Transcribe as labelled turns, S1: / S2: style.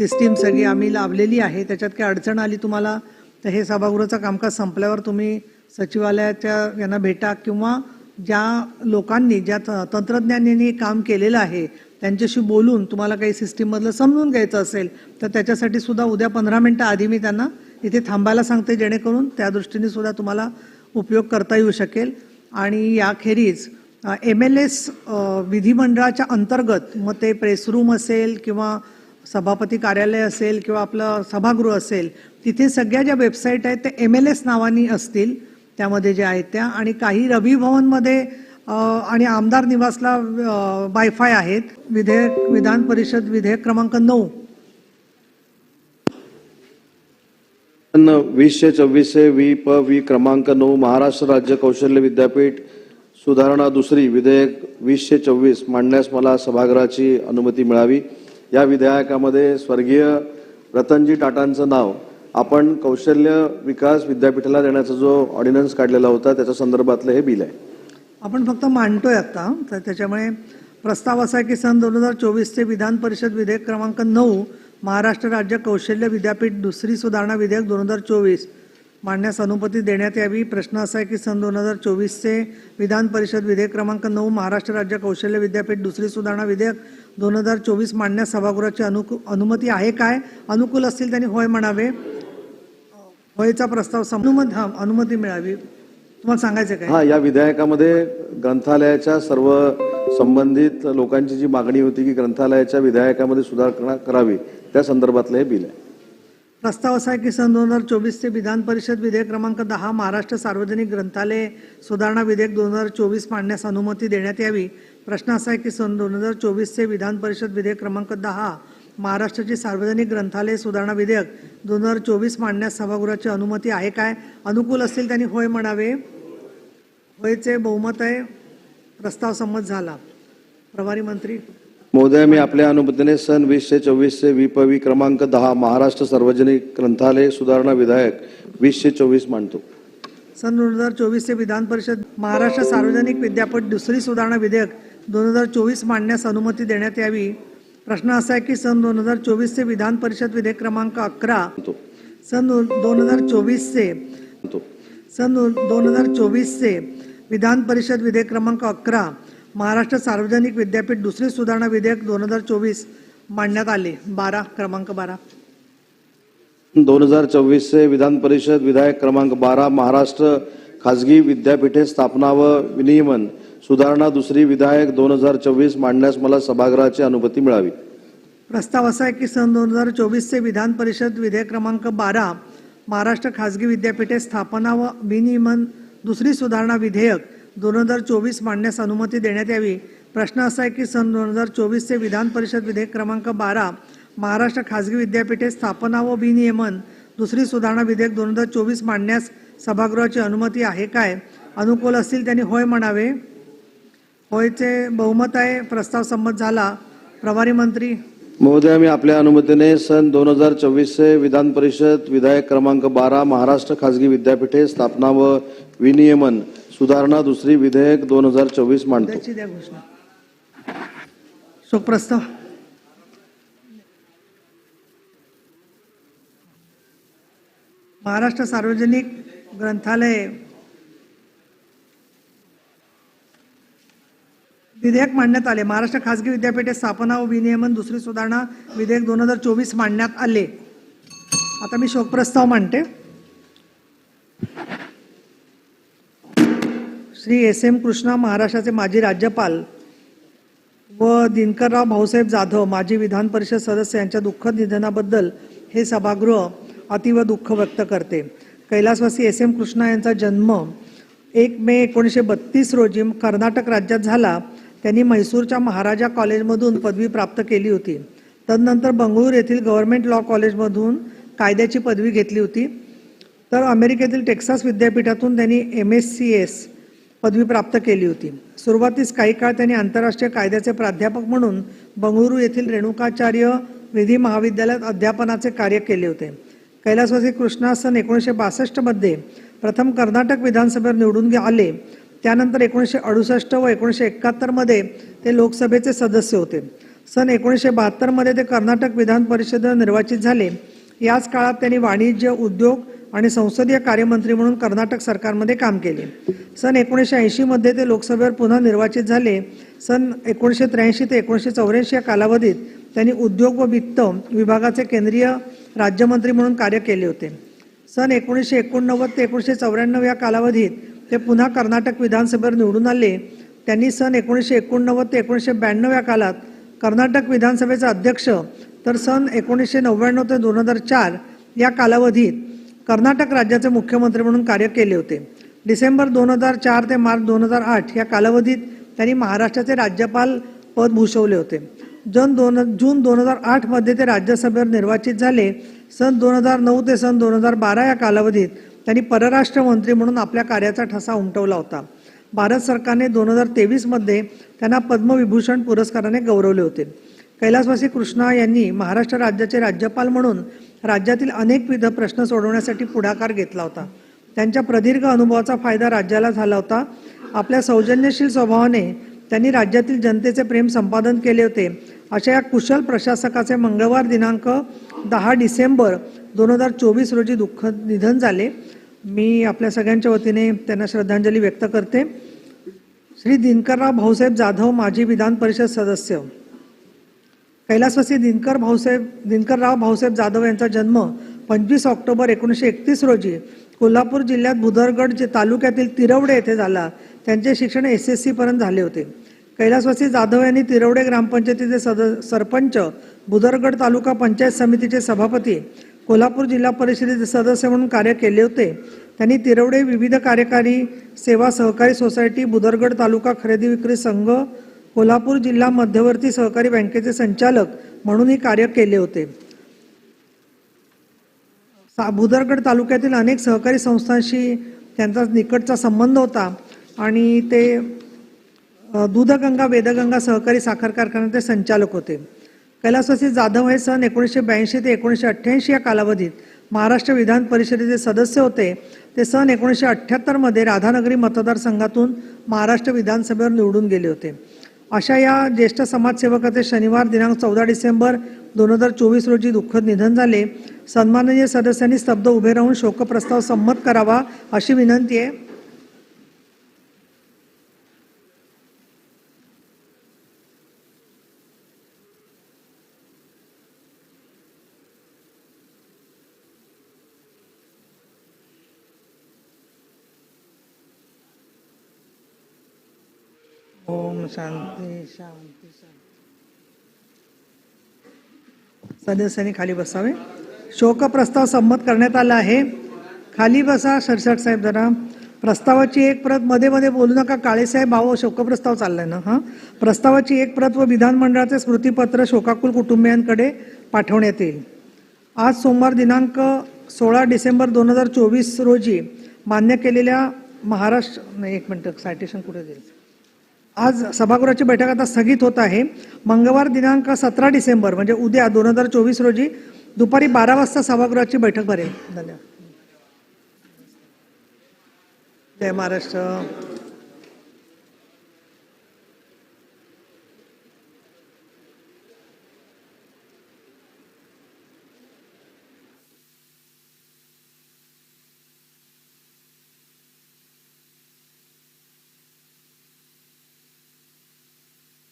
S1: System सगळी आम्ही लावलेली आहे. त्याच्यात काही अडचण आली तुम्हाला तर हे सभागृहाचं कामकाज संपल्यावर तुम्ही सचिवालयाच्या यांना भेटा किंवा ज्या लोकांनी ज्या त- तंत्रज्ञानाने काम केलेलं आहे त्यांच्याशी बोलून तुम्हाला काही सिस्टीममधलं समजून घ्यायचं असेल तर त्याच्यासाठी सुद्धा उद्या पंधरा मिनटं आधी मी त्यांना इथे थांबायला सांगते जेणेकरून त्या दृष्टीने सुद्धा तुम्हाला उपयोग करता येऊ शकेल. आणि याखेरीज एम एल एस विधिमंडळाच्या अंतर्गत मग ते प्रेस रूम असेल किंवा सभापती कार्यालय असेल किंवा आपलं सभागृह असेल तिथे सगळ्या ज्या वेबसाईट आहेत ते एम एल एस नावानी असतील त्यामध्ये ज्या आहेत त्या. आणि काही रवी भवनमध्ये आणि आमदार निवासला वायफाय आहेत. विधेयक विधान परिषद विधेयक क्रमांक नऊ.
S2: वीसशे चव्वीसशे वी प वी क्रमांक नऊ महाराष्ट्र राज्य कौशल्य विद्यापीठ सुधारणा दुसरी विधेयक वीसशे चोवीस मांडण्यास मला सभागृहाची अनुमती मिळावी. या विधेयकामध्ये स्वर्गीय रतनजी टाटांचं नाव आपण कौशल्य विकास विद्यापीठाला देण्याचा जो ऑर्डिनन्स काढलेला होता त्याच्या संदर्भातलं हे बिल आहे.
S1: आपण फक्त मांडतोय आता तर त्याच्यामुळे प्रस्ताव असा आहे की सन दोन हजार चोवीसचे विधान परिषद विधेयक क्रमांक नऊ महाराष्ट्र राज्य कौशल्य विद्यापीठ दुसरी सुधारणा विधेयक दोन हजार चोवीस मांडण्यास अनुमती देण्यात यावी. प्रश्न असा आहे की सन दोन हजार चोवीसचे विधान परिषद विधेयक क्रमांक नऊ महाराष्ट्र राज्य कौशल्य विद्यापीठ दुसरी सुधारणा विधेयक दोन हजार चोवीस मांडण्यास सभागृहाची अनुकू अनुमती आहे काय? अनुकूल असतील त्यांनी होय म्हणावे. होयचा प्रस्ताव अनुमत हा अनुमती मिळावी. तुम्हाला सांगायचं काय?
S2: हा या विधेयकामध्ये ग्रंथालयाच्या सर्व संबंधित लोकांची जी मागणी होती की ग्रंथालयाच्या विधेयकामध्ये सुधारणा करावी त्या संदर्भातलं हे बिल आहे.
S1: प्रस्ताव असा आहे की सन दोन हजार चोवीसचे विधान परिषद विधेयक क्रमांक दहा महाराष्ट्र सार्वजनिक ग्रंथालय सुधारणा विधेयक दोन हजार चोवीस मांडण्यास अनुमती देण्यात यावी. प्रश्न असा आहे की सन दोन हजार चोवीसचे विधान परिषद विधेयक क्रमांक दहा महाराष्ट्राची सार्वजनिक ग्रंथालय सुधारणा विधेयक दोन हजार चोवीस मांडण्यास सभागृहाची अनुमती आहे काय? अनुकूल असतील त्यांनी होय म्हणावे. होयचे बहुमत आहे. प्रस्ताव संमत झाला. प्रभारी मंत्री
S2: महोदय मी आपल्या अनुमतीने सन वीसशे चोवीसचे विपवी क्रमांक दहा महाराष्ट्र सार्वजनिक ग्रंथालय सुधारणा विधेयक वीसशे चोवीस मांडतो.
S1: सन दोन हजार चोवीसचे विधान परिषद महाराष्ट्र सार्वजनिक विद्यापीठ दुसरी सुधारणा विधेयक दोन हजार चोवीस मांडण्यास अनुमती देण्यात यावी. प्रश्न असा आहे की सन दोन हजार चोवीसचे विधान परिषद विधेयक क्रमांक अकरा सन दोन हजार चोवीसचे सन दोन हजार चोवीसचे विधान परिषद विधेयक क्रमांक अकरा महाराष्ट्र सार्वजनिक विद्यापीठ दुसरी सुधारणा विधेयक दोन हजार चोवीस मांडण्यात आले. बारा क्रमांक बारा.
S2: दोन हजार चोवीसचे विधान परिषद विधायक क्रमांक बारा महाराष्ट्र खाजगी विद्यापीठे स्थापना व विनियमन सुधारणा दुसरी विधायक दोन हजार चोवीस मांडण्यास मला सभागृहाची अनुमती मिळावी.
S1: प्रस्ताव असा आहे की सन दोन हजार चोवीसचे विधान परिषद विधेयक क्रमांक बारा महाराष्ट्र खाजगी विद्यापीठे स्थापना व विनियमन दुसरी सुधारणा विधेयक दोन हजार चोवीस मांडण्यास अनुमती देण्यात यावी. प्रश्न असा आहे की सन दोन हजार चोवीसचे विधान परिषद विधेयक क्रमांक बारा महाराष्ट्र खाजगी विद्यापीठे स्थापना व विनियमन दुसरी सुधारणा विधेयक दोन हजार चोवीस मांडण्यास सभागृहाची अनुमती आहे काय? अनुकूल असतील त्यांनी होय म्हणावे. होयचे बहुमत आहे. प्रस्ताव संमत झाला. प्रभारी मंत्री.
S2: महोदय मी आपल्या अनुमतीने सन दोन हजार चोवीसचे विधान परिषद विधायक क्रमांक बारा महाराष्ट्र खाजगी विद्यापीठे स्थापना व विनियमन सुधारणा दुसरी विधेयक दोन हजार चोवीस मांडतो.
S1: द्या घोषणा. शोकप्रस्ताव महाराष्ट्र सार्वजनिक ग्रंथालय. विधेयक मांडण्यात आले. महाराष्ट्र खाजगी विद्यापीठे स्थापना व विनियमन दुसरी सुधारणा विधेयक दोन हजार चोवीस मांडण्यात आले. आता मी शोकप्रस्ताव मांडते. श्री एस एम कृष्णा महाराष्ट्राचे माजी राज्यपाल व दिनकरराव भाऊसाहेब जाधव माजी विधान परिषद सदस्य यांच्या दुःखद निधनाबद्दल हे सभागृह अतिव दुःख व्यक्त करते. कैलासवासी एस एम कृष्णा यांचा जन्म एक मे एकोणीसशे बत्तीस रोजी कर्नाटक राज्यात झाला. त्यांनी म्हैसूरच्या महाराजा कॉलेजमधून पदवी प्राप्त केली होती. तदनंतर बंगळूर येथील गव्हर्नमेंट लॉ कॉलेजमधून कायद्याची पदवी घेतली होती. तर अमेरिकेतील टेक्सास विद्यापीठातून त्यांनी एम एस सी एस पदवी प्राप्त केली होती. सुरुवातीस काही काळ त्यांनी आंतरराष्ट्रीय कायद्याचे प्राध्यापक म्हणून बंगळुरू येथील रेणुकाचार्य विधी महाविद्यालयात अध्यापनाचे कार्य केले होते. कैलासवासी कृष्णा सन एकोणीसशे बासष्टमध्ये प्रथम कर्नाटक विधानसभेवर निवडून आले. त्यानंतर एकोणीसशे अडुसष्ट व एकोणीसशे एकाहत्तरमध्ये ते लोकसभेचे सदस्य होते. सन एकोणीसशे बहात्तरमध्ये ते कर्नाटक विधान परिषदेवर निर्वाचित झाले. याच काळात त्यांनी वाणिज्य उद्योग आणि संसदीय कार्यमंत्री म्हणून कर्नाटक सरकारमध्ये काम केले. सन एकोणीसशे ऐंशीमध्ये ते लोकसभेवर पुन्हा निर्वाचित झाले. सन एकोणीसशे त्र्याऐंशी ते एकोणीसशे चौऱ्याऐंशी या कालावधीत त्यांनी उद्योग व वित्त विभागाचे केंद्रीय राज्यमंत्री म्हणून कार्य केले होते. सन एकोणीसशे एकोणनव्वद ते एकोणीसशे चौऱ्याण्णव या कालावधीत ते पुन्हा कर्नाटक विधानसभेवर निवडून आले. त्यांनी सन एकोणीसशे एकोणनव्वद ते एकोणीसशे ब्याण्णव या काळात कर्नाटक विधानसभेचा अध्यक्ष तर सन एकोणीसशे नव्याण्णव ते दोन हजार चार या कालावधीत कर्नाटक राज्याचे मुख्यमंत्री म्हणून कार्य केले होते. डिसेंबर दोन हजार चार ते मार्च दोन हजार आठ या कालावधीत त्यांनी महाराष्ट्राचे राज्यपाल पद भूषवले होते. जन दोन जून दोन हजार आठमध्ये ते राज्यसभेवर निर्वाचित झाले. सन दोन हजार नऊ ते सन दोन हजार बारा या कालावधीत त्यांनी परराष्ट्र मंत्री म्हणून आपल्या कार्याचा ठसा उमटवला होता. भारत सरकारने दोन हजार तेवीसमध्ये त्यांना पद्मविभूषण पुरस्काराने गौरवले होते. कैलासवासी कृष्णा यांनी महाराष्ट्र राज्याचे राज्यपाल म्हणून राज्यातील अनेकविध प्रश्न सोडवण्यासाठी पुढाकार घेतला होता. त्यांच्या प्रदीर्घ अनुभवाचा फायदा राज्याला झाला होता. आपल्या सौजन्यशील स्वभावाने त्यांनी राज्यातील जनतेचे प्रेम संपादन केले होते. अशा या कुशल प्रशासकाचे मंगळवार दिनांक दहा डिसेंबर दोन हजार चोवीस रोजी दुःख निधन झाले. मी आपल्या सगळ्यांच्या वतीने त्यांना श्रद्धांजली व्यक्त करते. श्री दिनकरराव भाऊसाहेब जाधव माजी विधान परिषद सदस्य. कैलासवासी दिनकर भाऊसाहेब दिनकरराव भाऊसाहेब जाधव यांचा जन्म पंचवीस ऑक्टोबर एकोणीसशे एकतीस रोजी कोल्हापूर जिल्ह्यात भुदरगड जे तालुक्यातील तिरवडे येथे झाला. त्यांचे शिक्षण एस एस सीपर्यंत झाले होते. कैलासवासी जाधव यांनी तिरवडे ग्रामपंचायतीचे सद सरपंच भुदरगड तालुका पंचायत समितीचे सभापती कोल्हापूर जिल्हा परिषदेचे सदस्य म्हणून कार्य केले होते. त्यांनी तिरवडे विविध कार्यकारी सेवा सहकारी सोसायटी बुदरगड तालुका खरेदी विक्री संघ कोल्हापूर जिल्हा मध्यवर्ती सहकारी बँकेचे संचालक म्हणूनही कार्य केले होते. सा- भुदरगड तालुक्यातील अनेक सहकारी संस्थांशी त्यांचा निकटचा संबंध होता आणि ते दूधगंगा वेदगंगा सहकारी साखर कारखान्याचे संचालक होते. कैलासवासी जाधव हे सन एकोणीसशे ब्याऐंशी ते एकोणीसशे अठ्ठ्याऐंशी या कालावधीत महाराष्ट्र विधान परिषदेचे सदस्य होते. ते सन एकोणीसशे अठ्ठ्याहत्तरमध्ये राधानगरी मतदारसंघातून महाराष्ट्र विधानसभेवर निवडून गेले होते. अशा या ज्येष्ठ समाजसेवकाचे शनिवार दिनांक चौदा डिसेंबर दोन हजार चोवीस रोजी दुःखद निधन झाले. सन्माननीय सदस्यांनी स्तब्ध उभे राहून शोकप्रस्ताव संमत करावा अशी विनंती आहे. ओम शांती शांती शांती. सदस्यांनी खाली बसावे. शोकप्रस्ताव संमत करण्यात आला आहे. खाली बसा सरसट साहेब जरा. प्रस्तावाची एक प्रत मध्ये मध्ये बोलू नका. काळेसाहेब भाऊ शोकप्रस्ताव चाललाय ना हा? प्रस्तावाची एक प्रत व विधानमंडळाचे स्मृतीपत्र शोकाकुल कुटुंबियांकडे पाठवण्यात येईल. आज सोमवार दिनांक सोळा डिसेंबर दोन हजार चोवीस रोजी मान्य केलेल्या महाराष्ट्र नाही एक मिनटं सायटेशन कुठे देईल आज सभागृहाची बैठक आता स्थगित होत आहे. मंगळवार दिनांक सतरा डिसेंबर म्हणजे उद्या दोन हजार चोवीस रोजी दुपारी बारा वाजता सभागृहाची बैठक भरेल. धन्यवाद. जय महाराष्ट्र.